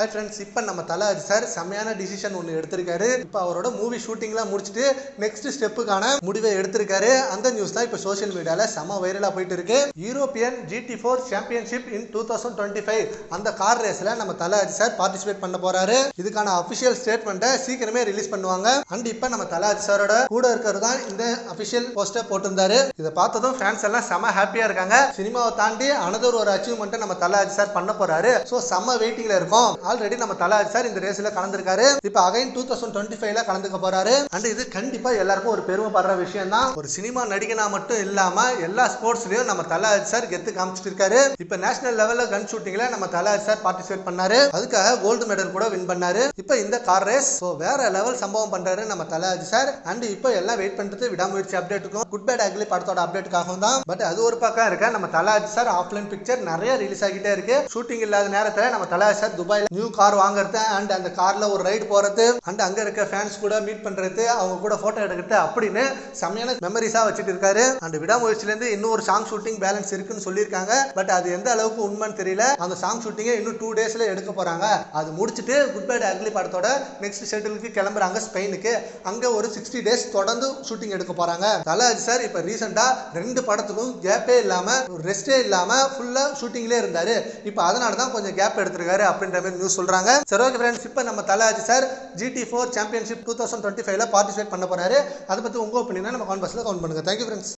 Hi friends இப்போ நம்ம தலை சார் செம்மையான டிசிஷன் ஒன்று எடுத்திருக்காரு. இப்போ அவரோட மூவி ஷூட்டிங்லாம் முடிச்சுட்டு நெக்ஸ்ட் ஸ்டெப்புக்கான முடிவை எடுத்திருக்காரு. அந்த நியூஸ் தான் இப்போ சோஷியல் மீடியாவில் செம்ம வைரலாக போயிட்டு இருக்கு European GT four championship in two thousand twenty five அந்த கார் ரேஸில் நம்ம தலை சார் பார்ட்டிசிபேட் பண்ண போறாரு. இதுக்கான அஃபிஷியல் ஸ்டேட்மெண்ட்டை சீக்கிரமே ரிலீஸ் பண்ணுவாங்க. அண்ட் இப்போ நம்ம தலை சாரோட கூட இருக்கிறது தான் இந்த அஃபிஷியல் போஸ்டர் போட்டிருந்தாரு. இதை பார்த்ததும் ஃபேன்ஸ் எல்லாம் செம ஹாப்பியாக இருக்காங்க. சினிமாவை தாண்டி அனதர் ஒரு அச்சீவ்மெண்ட்டை நம்ம தலை சார் பண்ண போறாரு. ஸோ செம்ம வெயிட்டிங்ல இருக்கும். ஆல்ரெடி நம்ம தலாஜி சார் இந்த ரேஸ்ல கலந்துருக்காரு. இப்போ அகைன் டூ தௌசண்ட் டுவெண்ட்டி ஃபைவ்ல கலந்துக்க போறாரு. அண்ட் இது கண்டிப்பா எல்லாருக்கும் ஒரு பெருமைப்படுற விஷயம் தான் ஒரு சினிமா நடிகனா மட்டும் இல்லாம எல்லா ஸ்போர்ட்ஸ்லயும் நம்ம தலாஜி சார் கெத்து காமிச்சிட்டு இருக்காரு. இப்போ நேஷனல் லெவல்ல கன் ஷூட்டிங்ல நம்ம தலா சார் பார்ட்டிசிபேட் பண்ணாரு. அதுக்காக கோல்டு மெடல் கூட வின் பண்ணாரு. இப்போ இந்த கார் ரேஸ் ஸோ வேற லெவல் சம்பவம் பண்றாரு நம்ம தலாஜ் சார். அண்ட் இப்போ எல்லாம் வெயிட் பண்றது விடாமுயற்சி அப்டேட்டுக்கும் குட் பேட் அக்லி படத்தோட அப்டேட்டுக்காகவும் தான். பட் அது ஒரு பக்கம் இருக்க. நம்ம தலாஜ் சார் ஆஃப்லைன் பிக்சர் நிறைய ரிலீஸ் ஆகிட்டே இருக்கு. ஷூட்டிங் இல்லாத நேரத்தில் நம்ம தலாஜ் சார் துபாயில் நியூ கார் வாங்குறது அண்ட் அந்த காரில் ஒரு ரைடு போகிறது அண்ட் அங்கே இருக்க ஃபேன்ஸ் கூட மீட் பண்ணுறது அவங்க கூட ஃபோட்டோ எடுக்கிறது அப்படின்னு செம்மையான மெமரிஸாக வச்சுட்டு இருக்காரு. அண்ட் விடாமுயற்சியிலேருந்து இன்னும் ஒரு சாங் ஷூட்டிங் பேலன்ஸ் இருக்குன்னு சொல்லியிருக்காங்க. பட் அது எந்த அளவுக்கு உண்மைன்னு தெரியல. அந்த சாங் ஷூட்டிங்கை இன்னும் டூ டேஸில் எடுக்க போகிறாங்க அது முடிச்சுட்டு குட் பை அக்லி படத்தோட நெக்ஸ்ட் ஷெட்யூலுக்கு கிளம்புறாங்க ஸ்பெயினுக்கு. அங்கே ஒரு சிக்ஸ்டி டேஸ் தொடர்ந்து ஷூட்டிங் எடுக்க போகிறாங்க தலாஜி சார் இப்போ ரீசெண்டாக ரெண்டு படத்துக்கும் கேப்பே இல்லாமல் ரெஸ்டே இல்லாமல் ஃபுல்லாக ஷூட்டிங்லேயே இருந்தார். இப்போ அதனால தான் கொஞ்சம் கேப் எடுத்திருக்காரு அப்படின்ற மாதிரி நியூஸ் சொல்றாங்க. சரி ஓகே ஃப்ரெண்ட்ஸ் இப்போ நம்ம தலாஜி sir GT four championship two thousand twenty ஃபைவ்ல பார்ட்டிசிபேட் பண்ண போறாரு. அதை பத்தி உங்க ஒப்பீனியனா நம்ம கான்பர்ஸ்ல கவுண்ட் பண்ணுங்க. Thank you friends